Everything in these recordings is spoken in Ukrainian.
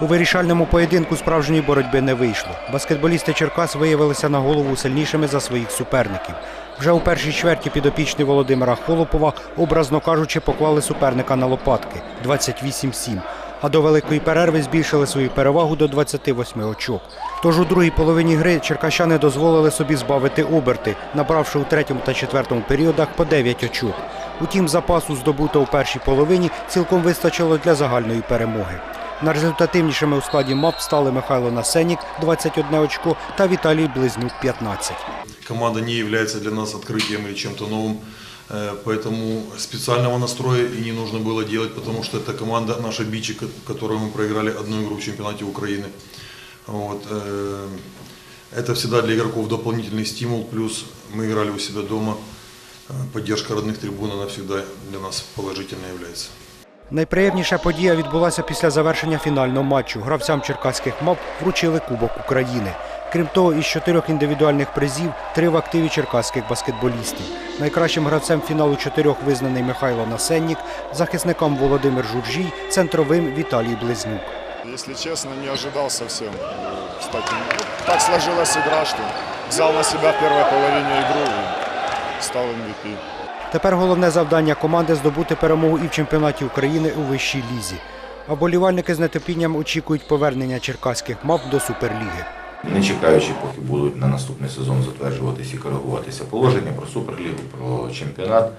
У вирішальному поєдинку справжньої боротьби не вийшло. Баскетболісти Черкас виявилися на голову сильнішими за своїх суперників. Вже у першій чверті підопічні Володимира Холопова, образно кажучи, поклали суперника на лопатки 28-7. А до великої перерви збільшили свою перевагу до 28 очок. Тож у другій половині гри черкащани дозволили собі збавити оберти, набравши у третьому та четвертому періодах по 9 очок. Утім, запасу, здобутого у першій половині, цілком вистачило для загальної перемоги. Найрезультативнішими у складі МАП стали Михайло Насенік 21 очко та Віталій Близнюк 15. Команда не является для нас открытием или чем-то новым, э, поэтому специального настроя и не нужно было делать, потому что это команда наша Бичи, ко- которую мы проиграли одну игру в чемпионате Украины. Вот, э, это всегда для игроков дополнительный стимул, плюс мы играли у себя дома, Э, поддержка родных трибун, она всегда для нас положительно является. Найприємніша подія відбулася після завершення фінального матчу. Гравцям черкаських мап вручили Кубок України. Крім того, із чотирьох індивідуальних призів три в активі черкаських баскетболістів. Найкращим гравцем фіналу чотирьох визнаний Михайло Насеннік, захисникам Володимир Журжій, центровим Віталій Близнюк. Если честно, не. Кстати, ну, так сложилась игра, что взял на себя в первой половине игру и стал MVP. Тепер головне завдання команди здобути перемогу і в чемпіонаті України у вищій лізі. А болівальники з нетерпінням очікують повернення черкаських мав до суперліги. не чекаючи, поки будуть на наступний сезон затверджуватися і коригуватися положення про суперлігу, про чемпіонат.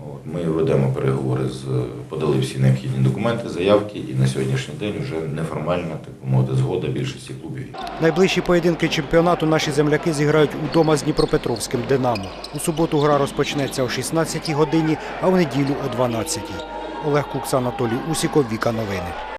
От, Ми ведемо переговори з подали всі необхідні документи, заявки, і на сьогоднішній день вже неформальна, так мовити, згода більшості клубів. Найближчі поєдинки чемпіонату наші земляки зіграють удома з Дніпропетровським Динамо. У суботу гра розпочнеться о 16 годині, а в неділю о 12. Олег Кукс, Анатолій Усіков, Віка Новини.